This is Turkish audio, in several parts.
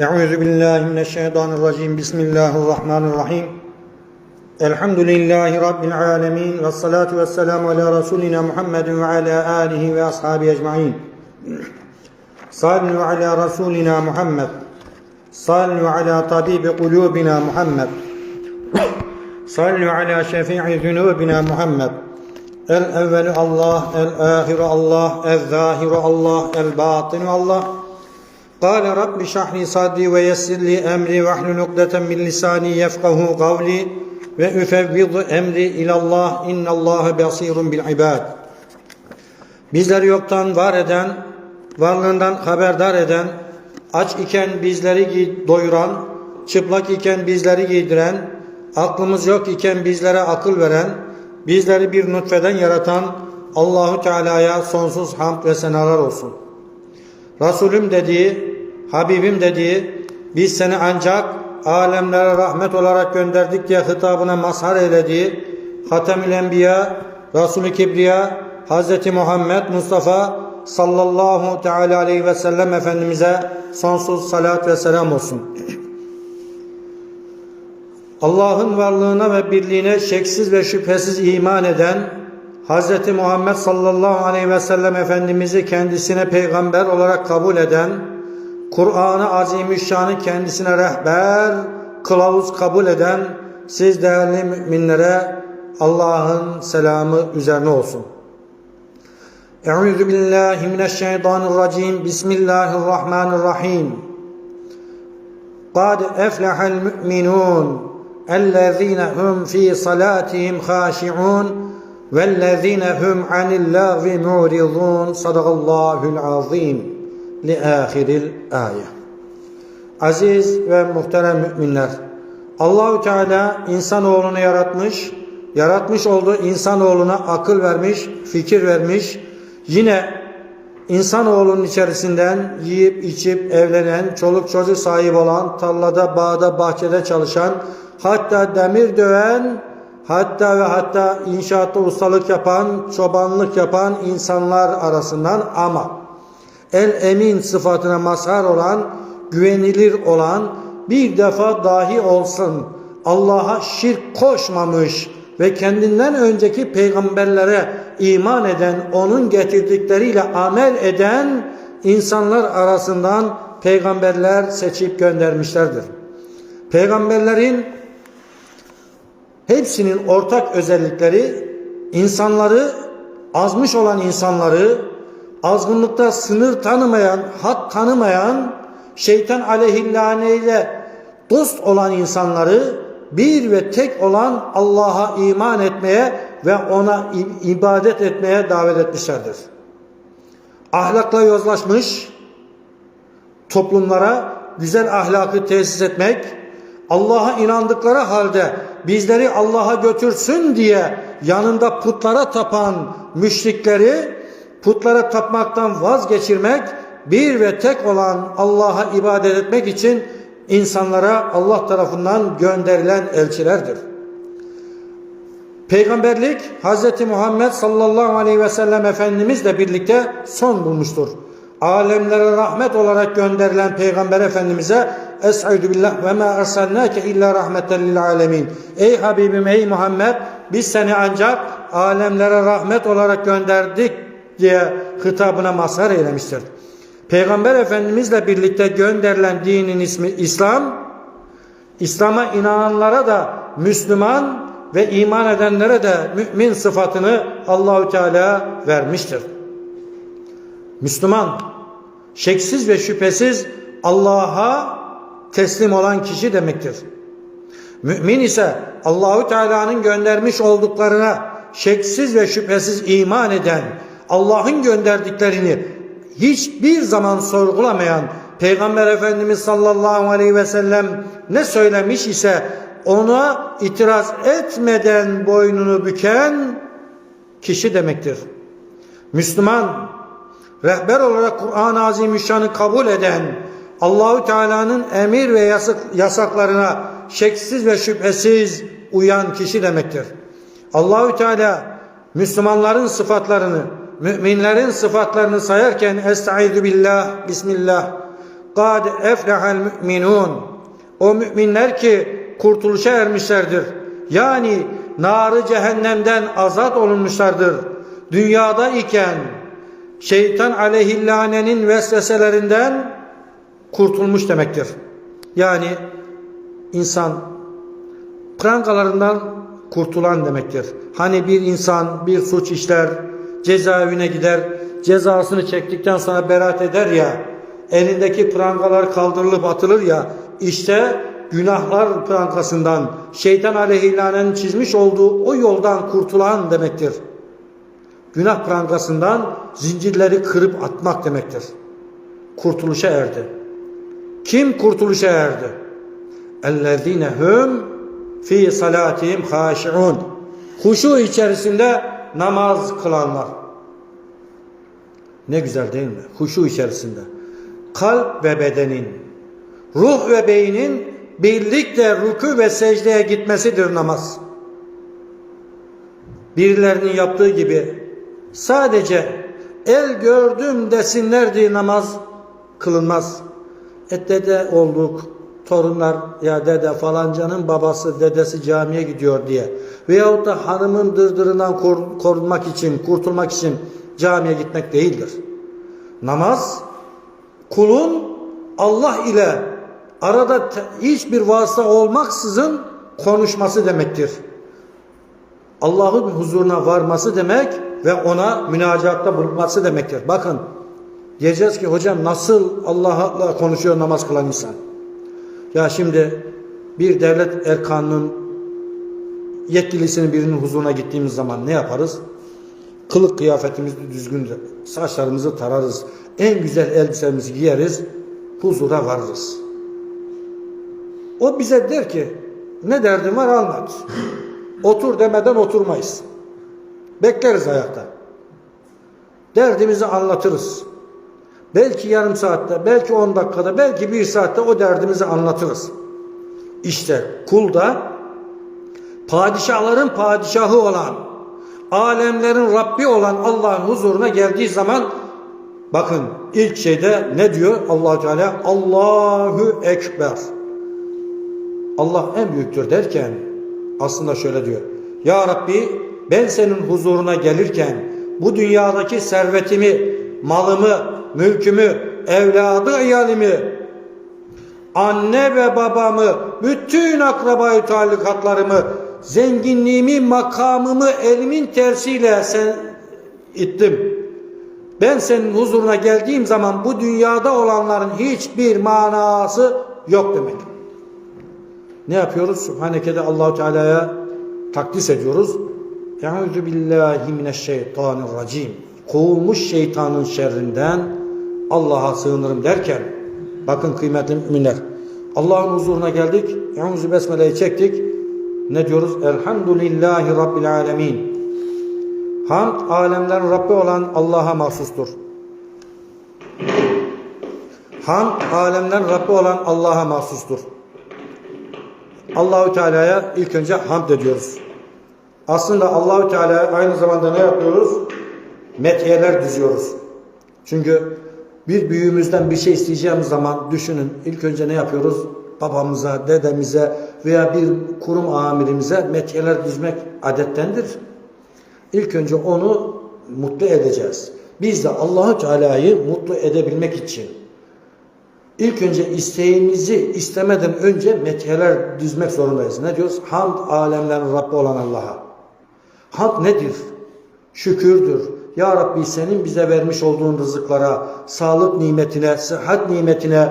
Euzu billahi mineşşeytanirracim. Bismillahirrahmanirrahim. Elhamdülillahi rabbil alamin ve salatu vesselamu ala resulina Muhammedin ve ala alihi ve ashabi ecmaîn. Sallu ala rasulina Muhammed. Sallu ala tabibi kulubina Muhammed. Sallu ala şefii zunubina Muhammed. El evvelu Allah, el ahiru Allah, el zahiru Allah, el batinu Allah. قال رب اشرح لي صدري ويسر لي امري واحلل عقدة من لساني يفقه قولي وافوض امري الى الله ان الله بصير بالعباد Bizleri yoktan var eden, varlığından haberdar eden, aç iken bizleri giy- doyuran, çıplak iken bizleri giydiren, aklımız yok iken bizlere akıl veren, bizleri bir nutfeden yaratan Allahu Teala'ya sonsuz hamd ve senalar olsun. Resulüm dediği, Habibim dediği, biz seni ancak alemlere rahmet olarak gönderdik diye hitabına mazhar eylediği, Hatemül Enbiya, Resulü Kibriya, Hz. Muhammed Mustafa sallallahu teala aleyhi ve sellem Efendimiz'e sonsuz salat ve selam olsun. Allah'ın varlığına ve birliğine şeksiz ve şüphesiz iman eden Hz. Muhammed sallallahu aleyhi ve sellem Efendimiz'i kendisine peygamber olarak kabul eden, Kur'an-ı Azimüşşan'ı kendisine rehber, kılavuz kabul eden siz değerli müminlere Allah'ın selamı üzerine olsun. Euzu billahi mineşşeytanirracim. Bismillahirrahmanirrahim. Kad eflehel müminun ellezine hum fi salatihim haşi'un vellezine hum anil lagvi muridun. Sadakallahu'l azim li ahiril aye. Aziz ve muhterem müminler, Allahü Teala insanoğlunu yaratmış, yaratmış olduğu insanoğluna akıl vermiş, fikir vermiş. Yine insanoğlunun içerisinden yiyip içip evlenen, çoluk çocuk sahibi olan, tarlada, bağda, bahçede çalışan, hatta demir döven, hatta ve hatta inşaatta ustalık yapan, çobanlık yapan insanlar arasından ama el emin sıfatına mazhar olan, güvenilir olan, bir defa dahi olsun Allah'a şirk koşmamış ve kendinden önceki peygamberlere iman eden, onun getirdikleriyle amel eden insanlar arasından peygamberler seçip göndermişlerdir. Peygamberlerin hepsinin ortak özellikleri insanları, azmış olan insanları, azgınlıkta sınır tanımayan, had tanımayan, şeytan aleyhillaneyle dost olan insanları bir ve tek olan Allah'a iman etmeye ve ona ibadet etmeye davet etmişlerdir. Ahlakla yozlaşmış toplumlara güzel ahlakı tesis etmek, Allah'a inandıkları halde bizleri Allah'a götürsün diye yanında putlara tapan müşrikleri putlara tapmaktan vazgeçirmek, bir ve tek olan Allah'a ibadet etmek için insanlara Allah tarafından gönderilen elçilerdir. Peygamberlik Hz. Muhammed sallallahu aleyhi ve sellem Efendimizle birlikte son bulmuştur. Alemlere rahmet olarak gönderilen Peygamber Efendimiz'e Es'udu billah ve ma ersalnake illa rahmeten lil alemin. Ey Habibim ey Muhammed biz seni ancak alemlere rahmet olarak gönderdik diye hitabına mazhar eylemiştir. Peygamber Efendimizle birlikte gönderilen dinin ismi İslam, İslam'a inananlara da Müslüman ve iman edenlere de mümin sıfatını Allahü Teala vermiştir. Müslüman, şeksiz ve şüphesiz Allah'a teslim olan kişi demektir. Mümin ise Allahü Teala'nın göndermiş olduklarına şeksiz ve şüphesiz iman eden, Allah'ın gönderdiklerini hiçbir zaman sorgulamayan Peygamber Efendimiz sallallahu aleyhi ve sellem ne söylemiş ise ona itiraz etmeden boynunu büken kişi demektir. Müslüman rehber olarak Kur'an-ı Azimüşşan'ı kabul eden Allahü Teala'nın emir ve yasak, yasaklarına şeksiz ve şüphesiz uyan kişi demektir. Allahü Teala Müslümanların sıfatlarını müminlerin sıfatlarını sayarken Estaizu billah, Bismillah. kad eflehal müminun. O müminler ki kurtuluşa ermişlerdir. Yani narı cehennemden azat olunmuşlardır. Dünyada iken şeytan aleyhillanenin vesveselerinden kurtulmuş demektir. Yani insan prangalarından kurtulan demektir. Hani bir insan bir suç işler, cezaevine gider, cezasını çektikten sonra beraat eder ya, elindeki prangalar kaldırılıp atılır ya, işte günahlar prangasından, şeytan aleyhillanenin çizmiş olduğu o yoldan kurtulan demektir. Günah prangasından zincirleri kırıp atmak demektir. Kurtuluşa erdi. Kim kurtuluşa erdi? اَلَّذ۪ينَ هُمْ fi salatihim haşiun. Huşu içerisinde namaz kılanlar. Ne güzel değil mi? Huşu içerisinde. Kalp ve bedenin, ruh ve beynin birlikte rükû ve secdeye gitmesidir namaz. Birilerinin yaptığı gibi sadece el gördüm desinler diye namaz kılınmaz. Et dede olduk, torunlar ya dede falancanın babası dedesi camiye gidiyor diye veyahut da hanımın dırdırından kor- korunmak için kurtulmak için camiye gitmek değildir. Namaz kulun Allah ile arada hiçbir vasıta olmaksızın konuşması demektir. Allah'ın huzuruna varması demek ve ona münacatta bulunması demektir. Bakın diyeceğiz ki hocam nasıl Allah'la konuşuyor namaz kılan insan? Ya şimdi bir devlet erkanının yetkilisinin birinin huzuruna gittiğimiz zaman ne yaparız? Kılık kıyafetimizi düzgün, saçlarımızı tararız, en güzel elbisemizi giyeriz, huzura varırız. O bize der ki, ne derdin var anlat. Otur demeden oturmayız. Bekleriz ayakta. Derdimizi anlatırız. Belki yarım saatte, belki on dakikada, belki bir saatte o derdimizi anlatırız. İşte kul da padişahların padişahı olan, alemlerin Rabbi olan Allah'ın huzuruna geldiği zaman bakın ilk şeyde ne diyor allah Teala? Allahu Ekber. Allah en büyüktür derken aslında şöyle diyor. Ya Rabbi ben senin huzuruna gelirken bu dünyadaki servetimi, malımı, mülkümü, evladı, iyalimi, anne ve babamı, bütün akrabayı talikatlarımı, zenginliğimi, makamımı elimin tersiyle sen ittim. Ben senin huzuruna geldiğim zaman bu dünyada olanların hiçbir manası yok demek. Ne yapıyoruz? Subhaneke'de Allahu Teala'ya takdis ediyoruz. Euzu billahi mineşşeytanirracim. Kovulmuş şeytanın şerrinden Allah'a sığınırım derken bakın kıymetli müminler Allah'ın huzuruna geldik. Euzu besmele'yi çektik. Ne diyoruz? Elhamdülillahi Rabbil alemin. Hamd alemlerin Rabbi olan Allah'a mahsustur. Hamd alemlerin Rabbi olan Allah'a mahsustur. Allahü Teala'ya ilk önce hamd ediyoruz. Aslında Allahü Teala aynı zamanda ne yapıyoruz? Metiyeler düzüyoruz. Çünkü bir büyüğümüzden bir şey isteyeceğimiz zaman düşünün ilk önce ne yapıyoruz? Babamıza, dedemize veya bir kurum amirimize metiyeler düzmek adettendir. İlk önce onu mutlu edeceğiz. Biz de Allahü Teala'yı mutlu edebilmek için ilk önce isteğimizi istemeden önce metiyeler düzmek zorundayız. Ne diyoruz? Hamd alemlerin Rabbi olan Allah'a. Hamd nedir? Şükürdür. Ya Rabbi senin bize vermiş olduğun rızıklara, sağlık nimetine, sıhhat nimetine,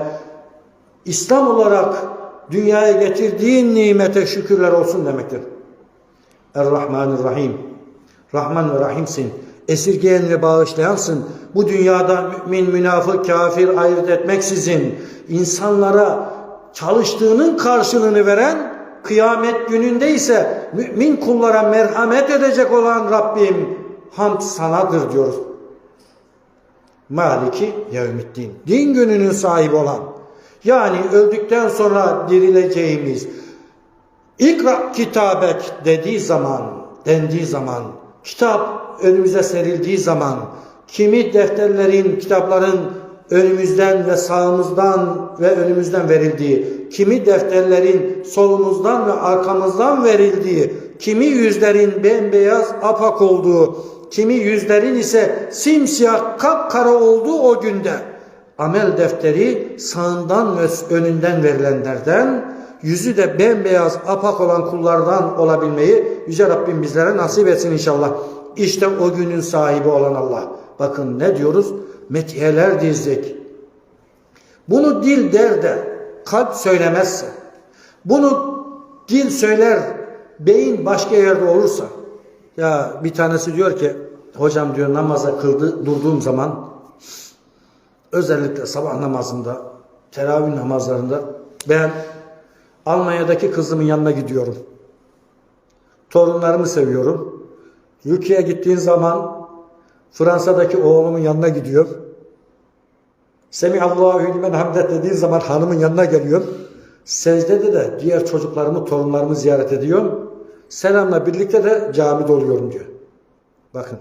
İslam olarak dünyaya getirdiğin nimete şükürler olsun demektir. Er-Rahmanir-Rahim. Rahman ve Rahimsin. Esirgeyen ve bağışlayansın. Bu dünyada mümin, münafık, kafir ayırt etmeksizin insanlara çalıştığının karşılığını veren kıyamet gününde ise mümin kullara merhamet edecek olan Rabbim hamd sanadır diyoruz. Maliki yevmiddin. Din gününün sahibi olan yani öldükten sonra dirileceğimiz İkra kitabek dediği zaman, dendiği zaman, kitap önümüze serildiği zaman, kimi defterlerin, kitapların önümüzden ve sağımızdan ve önümüzden verildiği, kimi defterlerin solumuzdan ve arkamızdan verildiği, kimi yüzlerin bembeyaz apak olduğu, kimi yüzlerin ise simsiyah kapkara olduğu o günde amel defteri sağından ve önünden verilenlerden yüzü de bembeyaz apak olan kullardan olabilmeyi Yüce Rabbim bizlere nasip etsin inşallah. İşte o günün sahibi olan Allah. Bakın ne diyoruz? Metiyeler dizdik. Bunu dil der de kalp söylemezse, bunu dil söyler, beyin başka yerde olursa, ya bir tanesi diyor ki, hocam diyor namaza kıldı, durduğum zaman, özellikle sabah namazında, teravih namazlarında, ben Almanya'daki kızımın yanına gidiyorum. Torunlarımı seviyorum. Ülkeye gittiğin zaman Fransa'daki oğlumun yanına gidiyor. Semihallahu limen hamdet dediğin zaman hanımın yanına geliyor. Secdede de diğer çocuklarımı, torunlarımı ziyaret ediyorum. Selamla birlikte de camide oluyorum diyor. Bakın.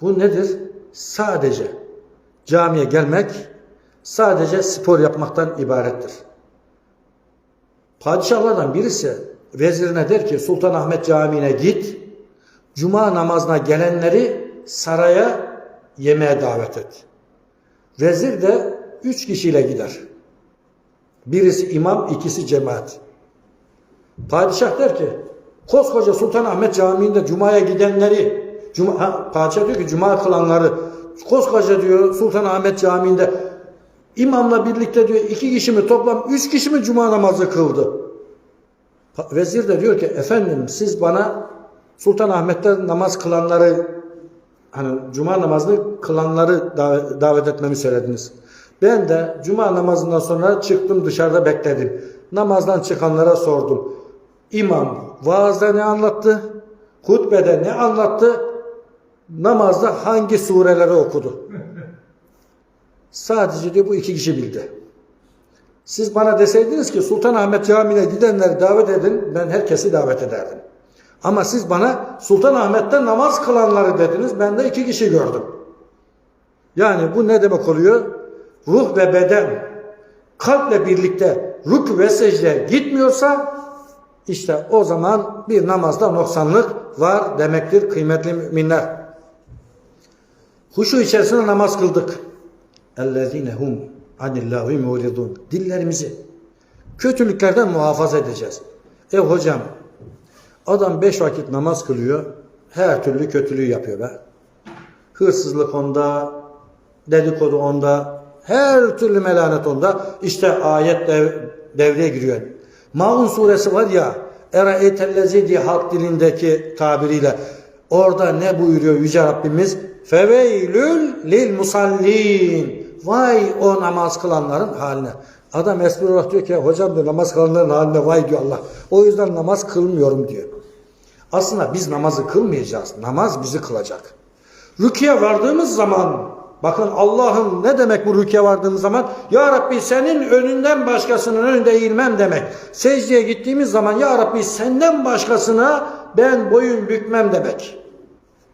Bu nedir? Sadece camiye gelmek sadece spor yapmaktan ibarettir. Padişahlardan birisi vezirine der ki Sultanahmet Camii'ne git. Cuma namazına gelenleri saraya yemeğe davet et. Vezir de üç kişiyle gider. Birisi imam, ikisi cemaat. Padişah der ki koskoca Sultanahmet Camii'nde Cuma'ya gidenleri Cuma, ha, padişah diyor ki Cuma kılanları koskoca diyor Sultanahmet Camii'nde imamla birlikte diyor iki kişi mi toplam üç kişi mi Cuma namazı kıldı? Vezir de diyor ki efendim siz bana Sultanahmet'te namaz kılanları hani cuma namazını kılanları davet etmemi söylediniz. Ben de cuma namazından sonra çıktım dışarıda bekledim. Namazdan çıkanlara sordum. İmam vaazda ne anlattı? Hutbede ne anlattı? Namazda hangi sureleri okudu? Sadece diyor bu iki kişi bildi. Siz bana deseydiniz ki Sultanahmet Camii'ne gidenleri davet edin, ben herkesi davet ederdim. Ama siz bana Sultanahmet'te namaz kılanları dediniz, ben de iki kişi gördüm. Yani bu ne demek oluyor? Ruh ve beden kalple birlikte rük ve secde gitmiyorsa işte o zaman bir namazda noksanlık var demektir kıymetli müminler. Huşu içerisinde namaz kıldık. اَلَّذ۪ينَ هُمْ anillâhi muridun. Dillerimizi kötülüklerden muhafaza edeceğiz. E hocam adam beş vakit namaz kılıyor. Her türlü kötülüğü yapıyor be. Hırsızlık onda, dedikodu onda, her türlü melanet onda. İşte ayet dev, devreye giriyor. Maun suresi var ya Eraeytellezi diye halk dilindeki tabiriyle orada ne buyuruyor Yüce Rabbimiz? Feveylül lil musallin. Vay o namaz kılanların haline. Adam espri olarak diyor ki hocam diyor namaz kılanların haline vay diyor Allah. O yüzden namaz kılmıyorum diyor. Aslında biz namazı kılmayacağız. Namaz bizi kılacak. Rüküye vardığımız zaman bakın Allah'ın ne demek bu rüküye vardığımız zaman? Ya Rabbi senin önünden başkasının önünde eğilmem demek. Secdeye gittiğimiz zaman Ya Rabbi senden başkasına ben boyun bükmem demek.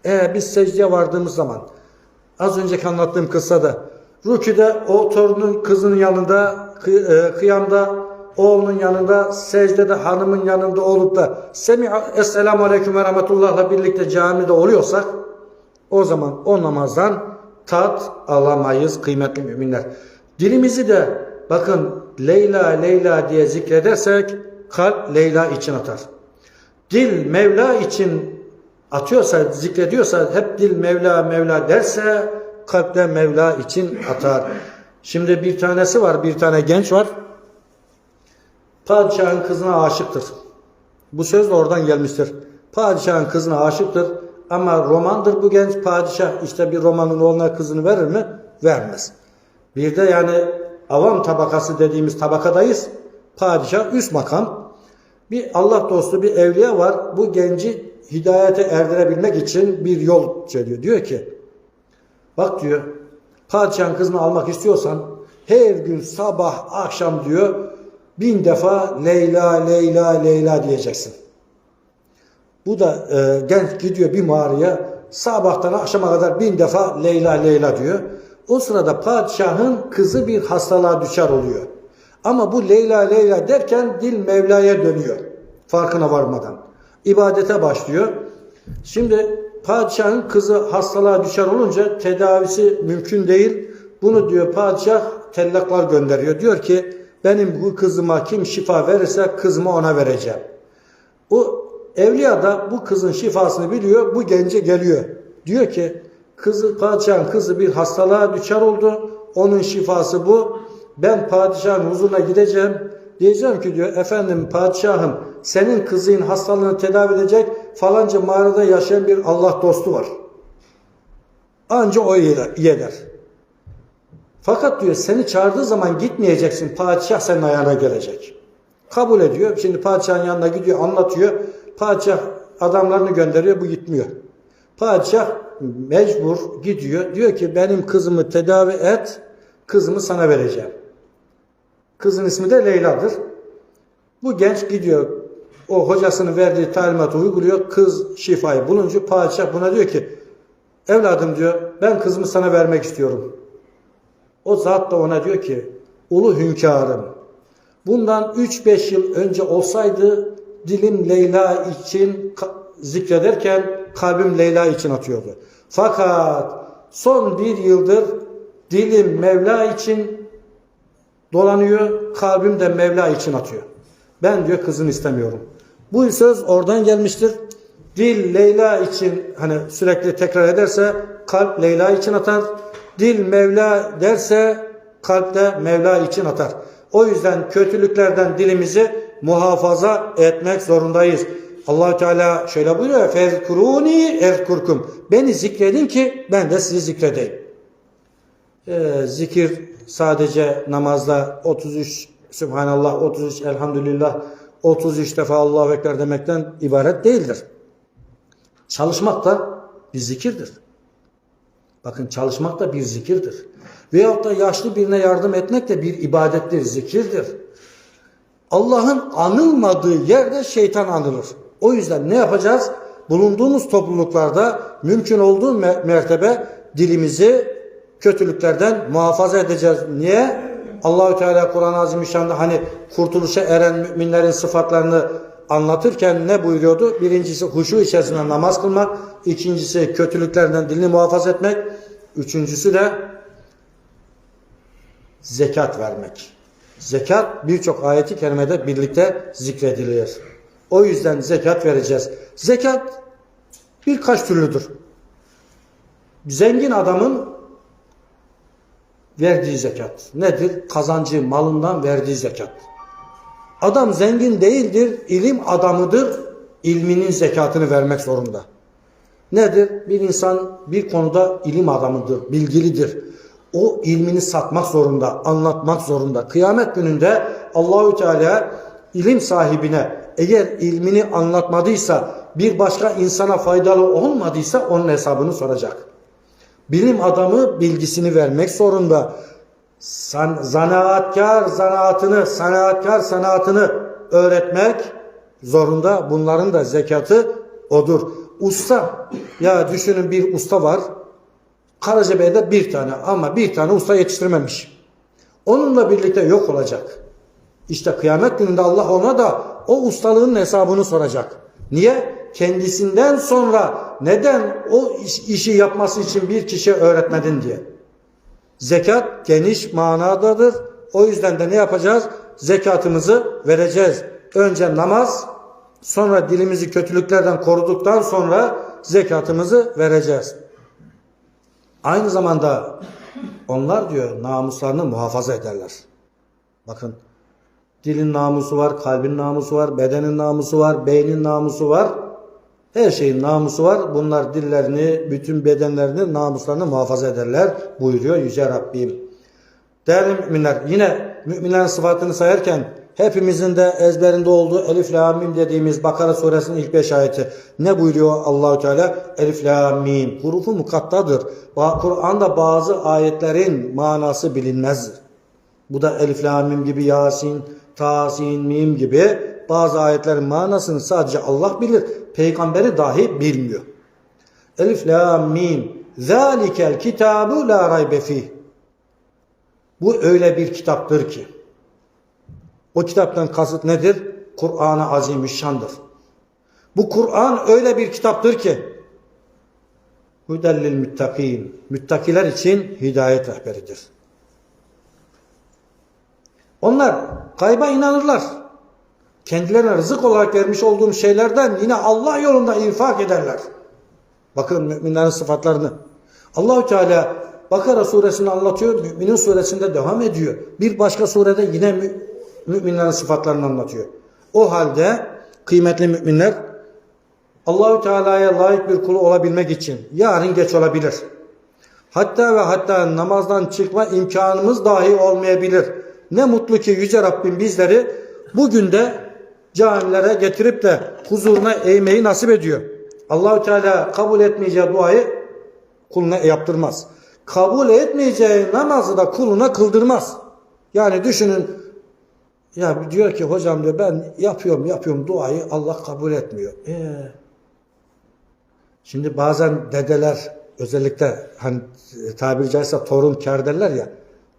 E biz secdeye vardığımız zaman az önceki anlattığım kıssada Rüküde o torunun kızının yanında, e, kıyamda oğlunun yanında, secdede hanımın yanında olup da Semi'a Esselamu Aleyküm ve Rahmetullah'la birlikte camide oluyorsak o zaman o namazdan tat alamayız kıymetli müminler. Dilimizi de bakın Leyla Leyla diye zikredersek kalp Leyla için atar. Dil Mevla için atıyorsa, zikrediyorsa hep dil Mevla Mevla derse kalpte Mevla için atar. Şimdi bir tanesi var, bir tane genç var. Padişahın kızına aşıktır. Bu söz de oradan gelmiştir. Padişahın kızına aşıktır ama romandır bu genç padişah. işte bir romanın oğluna kızını verir mi? Vermez. Bir de yani avam tabakası dediğimiz tabakadayız. Padişah üst makam. Bir Allah dostu bir evliya var. Bu genci hidayete erdirebilmek için bir yol söylüyor. Diyor ki Bak diyor padişahın kızını almak istiyorsan her gün sabah akşam diyor bin defa Leyla Leyla Leyla diyeceksin. Bu da e, genç gidiyor bir mağaraya sabahtan akşama kadar bin defa Leyla Leyla diyor. O sırada padişahın kızı bir hastalığa düşer oluyor. Ama bu Leyla Leyla derken dil Mevla'ya dönüyor. Farkına varmadan. İbadete başlıyor. Şimdi padişahın kızı hastalığa düşer olunca tedavisi mümkün değil. Bunu diyor padişah tellaklar gönderiyor. Diyor ki benim bu kızıma kim şifa verirse kızımı ona vereceğim. O evliya da bu kızın şifasını biliyor. Bu gence geliyor. Diyor ki kızı padişahın kızı bir hastalığa düşer oldu. Onun şifası bu. Ben padişahın huzuruna gideceğim. Diyeceğim ki diyor efendim padişahım senin kızın hastalığını tedavi edecek falanca mağarada yaşayan bir Allah dostu var. Anca o iyi iyi eder. Fakat diyor seni çağırdığı zaman gitmeyeceksin. Padişah senin ayağına gelecek. Kabul ediyor. Şimdi padişahın yanına gidiyor anlatıyor. Padişah adamlarını gönderiyor bu gitmiyor. Padişah mecbur gidiyor. Diyor ki benim kızımı tedavi et. Kızımı sana vereceğim. Kızın ismi de Leyla'dır. Bu genç gidiyor. O hocasının verdiği talimatı uyguluyor. Kız şifayı bulunca padişah buna diyor ki evladım diyor ben kızımı sana vermek istiyorum. O zat da ona diyor ki ulu hünkârım bundan 3-5 yıl önce olsaydı dilim Leyla için zikrederken kalbim Leyla için atıyordu. Fakat son bir yıldır dilim Mevla için dolanıyor, kalbim de Mevla için atıyor. Ben diyor kızını istemiyorum. Bu söz oradan gelmiştir. Dil Leyla için hani sürekli tekrar ederse kalp Leyla için atar. Dil Mevla derse kalp de Mevla için atar. O yüzden kötülüklerden dilimizi muhafaza etmek zorundayız. allah Teala şöyle buyuruyor. Fezkuruni ezkurkum. Beni zikredin ki ben de sizi zikredeyim. Ee, zikir sadece namazda 33 Subhanallah, 33 Elhamdülillah, 33 defa Allahu Ekber demekten ibaret değildir. Çalışmak da bir zikirdir. Bakın çalışmak da bir zikirdir. Veyahut da yaşlı birine yardım etmek de bir ibadettir, zikirdir. Allah'ın anılmadığı yerde şeytan anılır. O yüzden ne yapacağız? Bulunduğumuz topluluklarda mümkün olduğu me- mertebe dilimizi kötülüklerden muhafaza edeceğiz. Niye? Allahü Teala Kur'an-ı Azimüşşan'da hani kurtuluşa eren müminlerin sıfatlarını anlatırken ne buyuruyordu? Birincisi huşu içerisinde namaz kılmak, ikincisi kötülüklerden dilini muhafaza etmek, üçüncüsü de zekat vermek. Zekat birçok ayeti kerimede birlikte zikredilir. O yüzden zekat vereceğiz. Zekat birkaç türlüdür. Zengin adamın verdiği zekat. Nedir? Kazancı malından verdiği zekat. Adam zengin değildir, ilim adamıdır, ilminin zekatını vermek zorunda. Nedir? Bir insan bir konuda ilim adamıdır, bilgilidir. O ilmini satmak zorunda, anlatmak zorunda. Kıyamet gününde Allahü Teala ilim sahibine eğer ilmini anlatmadıysa, bir başka insana faydalı olmadıysa onun hesabını soracak. Bilim adamı bilgisini vermek zorunda. San, zanaatkar zanaatını, sanaatkar sanatını öğretmek zorunda. Bunların da zekatı odur. Usta, ya düşünün bir usta var. Karacabey'de bir tane ama bir tane usta yetiştirmemiş. Onunla birlikte yok olacak. İşte kıyamet gününde Allah ona da o ustalığın hesabını soracak. Niye? Kendisinden sonra neden o iş- işi yapması için bir kişiye öğretmedin diye. Zekat geniş manadadır. O yüzden de ne yapacağız? Zekatımızı vereceğiz. Önce namaz, sonra dilimizi kötülüklerden koruduktan sonra zekatımızı vereceğiz. Aynı zamanda onlar diyor namuslarını muhafaza ederler. Bakın dilin namusu var, kalbin namusu var, bedenin namusu var, beynin namusu var. Her şeyin namusu var. Bunlar dillerini, bütün bedenlerini, namuslarını muhafaza ederler buyuruyor Yüce Rabbim. Değerli müminler, yine müminlerin sıfatını sayarken hepimizin de ezberinde olduğu Elif La Mim dediğimiz Bakara suresinin ilk beş ayeti. Ne buyuruyor Allahu Teala? Elif La Mim. Hurufu mukattadır. Kur'an'da bazı ayetlerin manası bilinmezdir. Bu da Elif La Mim gibi Yasin, Tasin, Mim gibi bazı ayetlerin manasını sadece Allah bilir. Peygamberi dahi bilmiyor. Elif La Mim. Zalikel kitabu la raybe fih. Bu öyle bir kitaptır ki. O kitaptan kasıt nedir? Kur'an-ı Azimüşşan'dır. Bu Kur'an öyle bir kitaptır ki Hudellil müttakin. Müttakiler için hidayet rehberidir. Onlar gayba inanırlar. Kendilerine rızık olarak vermiş olduğum şeylerden yine Allah yolunda infak ederler. Bakın müminlerin sıfatlarını. Allahü Teala Bakara suresini anlatıyor, Müminin suresinde devam ediyor. Bir başka surede yine müminlerin sıfatlarını anlatıyor. O halde kıymetli müminler Allahü Teala'ya layık bir kulu olabilmek için yarın geç olabilir. Hatta ve hatta namazdan çıkma imkanımız dahi olmayabilir. Ne mutlu ki Yüce Rabbim bizleri bugün de camilere getirip de huzuruna eğmeyi nasip ediyor. Allahü Teala kabul etmeyeceği duayı kuluna yaptırmaz. Kabul etmeyeceği namazı da kuluna kıldırmaz. Yani düşünün ya diyor ki hocam diyor ben yapıyorum yapıyorum duayı Allah kabul etmiyor. Ee, Şimdi bazen dedeler özellikle hani tabiri caizse torun kar derler ya.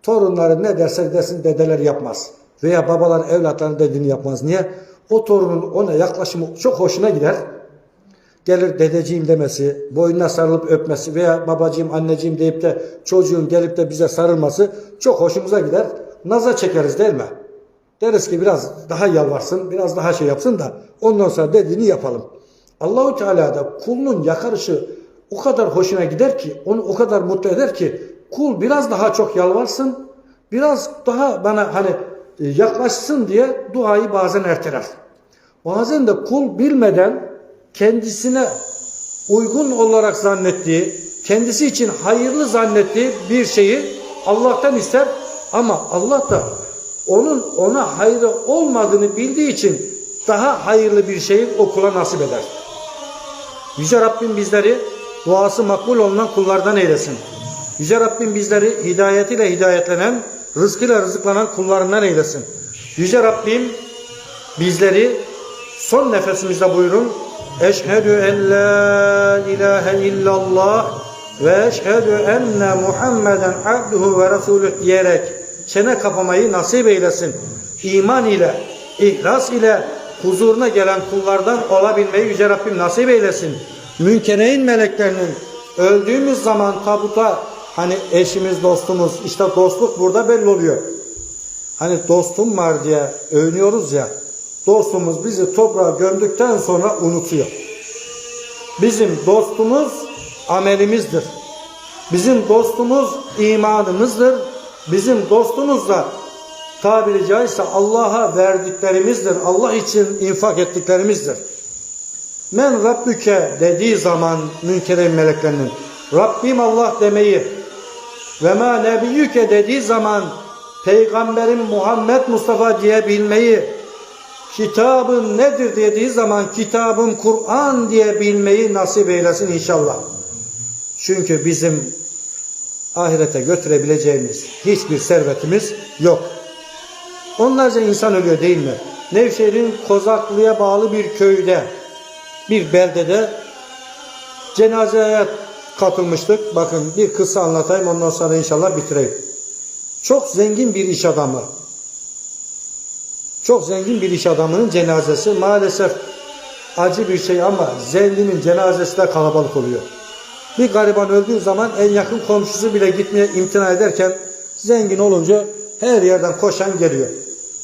Torunları ne derse desin dedeler yapmaz. Veya babalar evlatlarının dediğini yapmaz. Niye? O torunun ona yaklaşımı çok hoşuna gider. Gelir dedeciğim demesi, boynuna sarılıp öpmesi veya babacığım anneciğim deyip de çocuğun gelip de bize sarılması çok hoşumuza gider. Naza çekeriz değil mi? Deriz ki biraz daha yalvarsın, biraz daha şey yapsın da ondan sonra dediğini yapalım. Allahu Teala da kulunun yakarışı o kadar hoşuna gider ki, onu o kadar mutlu eder ki kul biraz daha çok yalvarsın, biraz daha bana hani e, yaklaşsın diye duayı bazen erteler. Bazen de kul bilmeden kendisine uygun olarak zannettiği, kendisi için hayırlı zannettiği bir şeyi Allah'tan ister ama Allah da onun ona hayrı olmadığını bildiği için daha hayırlı bir şeyi o kula nasip eder. Yüce Rabbim bizleri duası makbul olunan kullardan eylesin. Yüce Rabbim bizleri hidayetiyle hidayetlenen, rızkıyla rızıklanan kullarından eylesin. Yüce Rabbim bizleri son nefesimizde buyurun. Eşhedü en la ilahe illallah ve eşhedü enne Muhammeden abduhu ve resulü diyerek çene kapamayı nasip eylesin. İman ile, ihlas ile huzuruna gelen kullardan olabilmeyi Yüce Rabbim nasip eylesin. Münkereyn meleklerinin öldüğümüz zaman tabuta hani eşimiz, dostumuz işte dostluk burada belli oluyor. Hani dostum var diye övünüyoruz ya. Dostumuz bizi toprağa gömdükten sonra unutuyor. Bizim dostumuz amelimizdir. Bizim dostumuz imanımızdır. Bizim dostumuz da tabiri caizse Allah'a verdiklerimizdir. Allah için infak ettiklerimizdir. Men Rabbüke dediği zaman münkerin meleklerinin Rabbim Allah demeyi ve ma nebiyyüke dediği zaman Peygamberim Muhammed Mustafa diyebilmeyi kitabın nedir dediği zaman kitabım Kur'an diye bilmeyi nasip eylesin inşallah. Çünkü bizim ahirete götürebileceğimiz hiçbir servetimiz yok. Onlarca insan ölüyor değil mi? Nevşehir'in Kozaklı'ya bağlı bir köyde, bir beldede cenazeye katılmıştık. Bakın bir kısa anlatayım ondan sonra inşallah bitireyim. Çok zengin bir iş adamı. Çok zengin bir iş adamının cenazesi maalesef acı bir şey ama zenginin cenazesi de kalabalık oluyor. Bir gariban öldüğü zaman en yakın komşusu bile gitmeye imtina ederken zengin olunca her yerden koşan geliyor.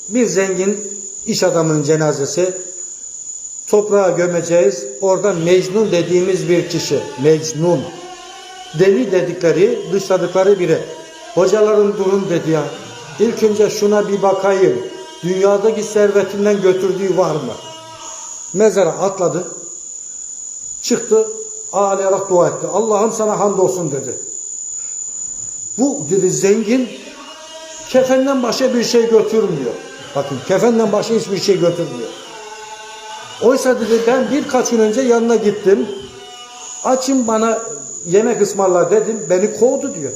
Bir zengin iş adamının cenazesi toprağa gömeceğiz. Orada Mecnun dediğimiz bir kişi. Mecnun. Deli dedikleri, dışladıkları biri. Hocaların durun dedi ya. İlk önce şuna bir bakayım. Dünyadaki servetinden götürdüğü var mı? Mezara atladı. Çıktı. Ağlayarak dua etti. Allah'ım sana hamdolsun dedi. Bu dedi zengin kefenden başka bir şey götürmüyor. Bakın kefenden başka hiçbir şey götürmüyor. Oysa dedi ben birkaç gün önce yanına gittim. Açın bana yemek ısmarla dedim. Beni kovdu diyor.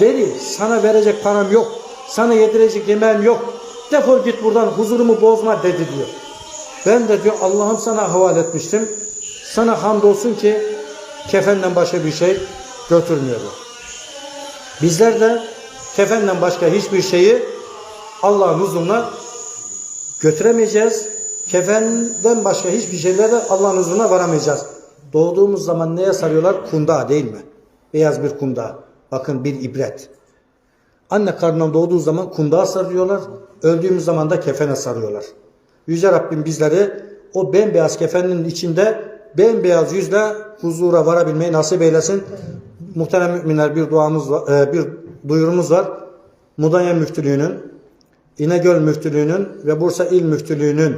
Deli sana verecek param yok. Sana yedirecek yemeğim yok. Defol git buradan huzurumu bozma dedi diyor. Ben de diyor Allah'ım sana havale etmiştim. Sana hamdolsun ki kefenden başka bir şey götürmüyordu. Bizler de kefenden başka hiçbir şeyi Allah'ın huzuruna götüremeyeceğiz. Kefenden başka hiçbir şeyle de Allah'ın huzuruna varamayacağız. Doğduğumuz zaman neye sarıyorlar? Kundağa değil mi? Beyaz bir kundağa. Bakın bir ibret. Anne karnından doğduğu zaman kundağa sarıyorlar. Öldüğümüz zaman da kefene sarıyorlar. Yüce Rabbim bizleri o bembeyaz kefenin içinde bembeyaz yüzle huzura varabilmeyi nasip eylesin. Muhterem müminler bir duamız var, e, bir duyurumuz var. Mudanya Müftülüğü'nün, İnegöl Müftülüğü'nün ve Bursa İl Müftülüğü'nün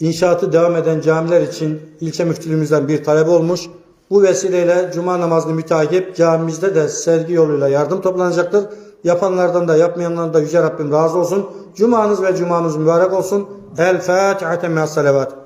inşaatı devam eden camiler için ilçe müftülüğümüzden bir talep olmuş. Bu vesileyle cuma namazını mütakip camimizde de sergi yoluyla yardım toplanacaktır. Yapanlardan da yapmayanlardan da Yüce Rabbim razı olsun. Cumanız ve cumanız mübarek olsun. El Fatiha temas salavat.